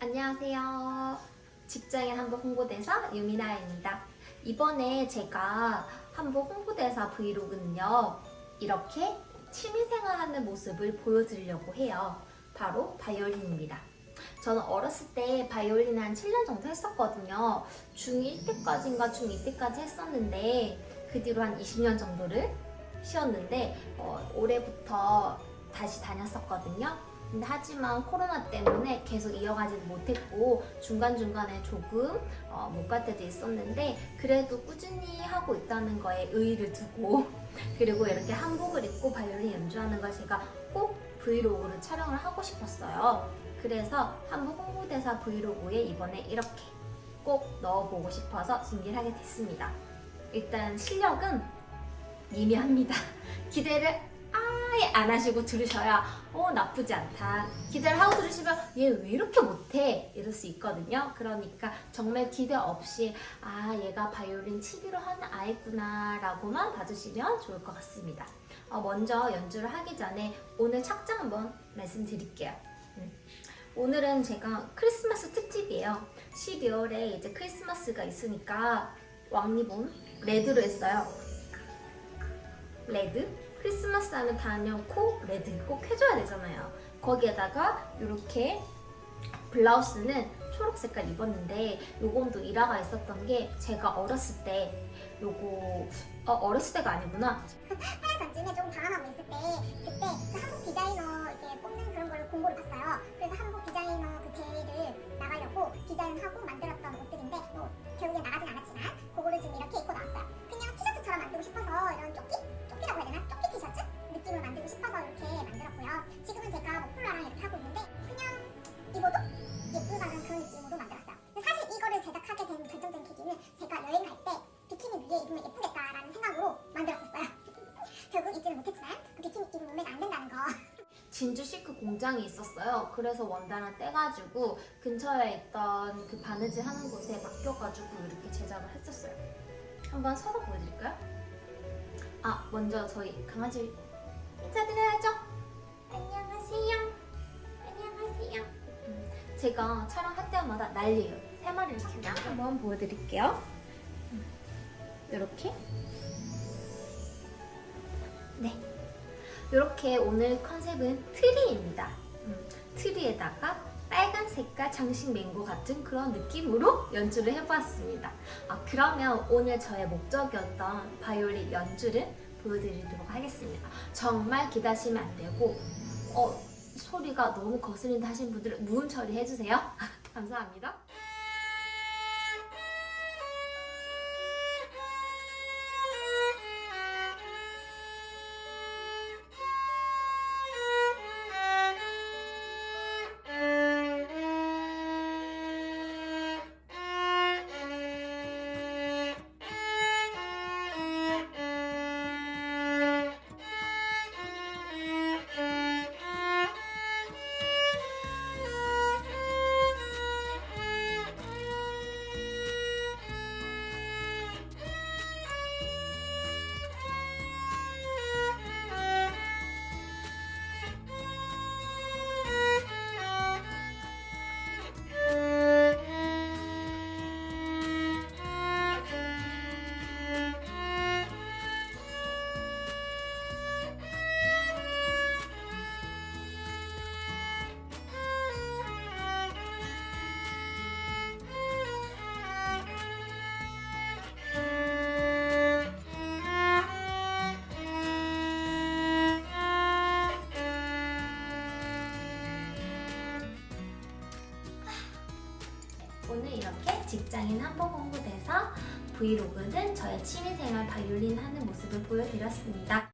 안녕하세요. 직장인 한복 홍보대사 유미나입니다. 이번에 제가 한복 홍보대사 브이로그는요, 이렇게 취미생활하는 모습을 보여드리려고 해요. 바로 바이올린입니다. 저는 어렸을 때 바이올린 한 7년 정도 했었거든요. 중1 때까지인가 중2 때까지 했었는데, 그 뒤로 한 20년 정도를 쉬었는데, 어, 올해부터 다시 다녔었거든요. 근데 하지만 코로나 때문에 계속 이어가지는 못했고 중간중간에 조금 어, 못갈 때도 있었는데 그래도 꾸준히 하고 있다는 거에 의의를 두고 그리고 이렇게 한복을 입고 바이올린 연주하는 걸 제가 꼭 브이로그를 촬영을 하고 싶었어요. 그래서 한복 홍보대사 브이로그에 이번에 이렇게 꼭 넣어보고 싶어서 준비를 하게 됐습니다. 일단 실력은 미미합니다. 기대를 아예 안 하시고 들으셔야 어 나쁘지 않다. 기대를 하고 들으시면 얘 왜 이렇게 못해? 이럴 수 있거든요. 그러니까 정말 기대 없이 아 얘가 바이올린 치기로 하는 아이구나 라고만 봐주시면 좋을 것 같습니다. 어, 먼저 연주를 하기 전에 오늘 착장 한번 말씀드릴게요. 음. 오늘은 제가 크리스마스 특집이에요. 12월에 이제 크리스마스가 있으니까 왕리본 레드로 했어요. 레드 크리스마스 하면 당연 코 레드 꼭 해줘야 되잖아요. 거기에다가 이렇게 블라우스는 초록 색깔 입었는데 요건도 일화가 있었던 게 제가 어렸을 때 요거 어, 어렸을 때가 아니구나 하얀 전쯤에 조금 방황하고 있을 때 그때 그 한국 디자이너 이렇게 뽑는 그런 걸 공고를 봤어요. 그래서 한국 디자이너 그 대회를 나가려고 디자인하고 만들었던 뭐 진주 시크 공장이 있었어요. 그래서 원단을 떼가지고 근처에 있던 그 바느질 하는 곳에 맡겨가지고 이렇게 제작을 했었어요. 한번 서서 보여드릴까요? 아 먼저 저희 강아지 인사드려야죠. 안녕하세요. 안녕하세요. 음, 제가 촬영할 때마다 난리예요. 세 마리를 키우고 한번 보여드릴게요. 음, 이렇게 네. 이렇게 오늘 컨셉은 트리입니다. 음, 트리에다가 빨간 색깔 장식 맹고 같은 그런 느낌으로 연주를 해보았습니다. 아, 그러면 오늘 저의 목적이었던 바이올린 연주를 보여드리도록 하겠습니다. 정말 기다시면 안 되고, 어, 소리가 너무 거슬린다 하신 분들은 무음 처리해주세요. 감사합니다. 오늘 이렇게 직장인 한복 홍보대사 브이로그는 저의 취미생활 바이올린 하는 모습을 보여드렸습니다.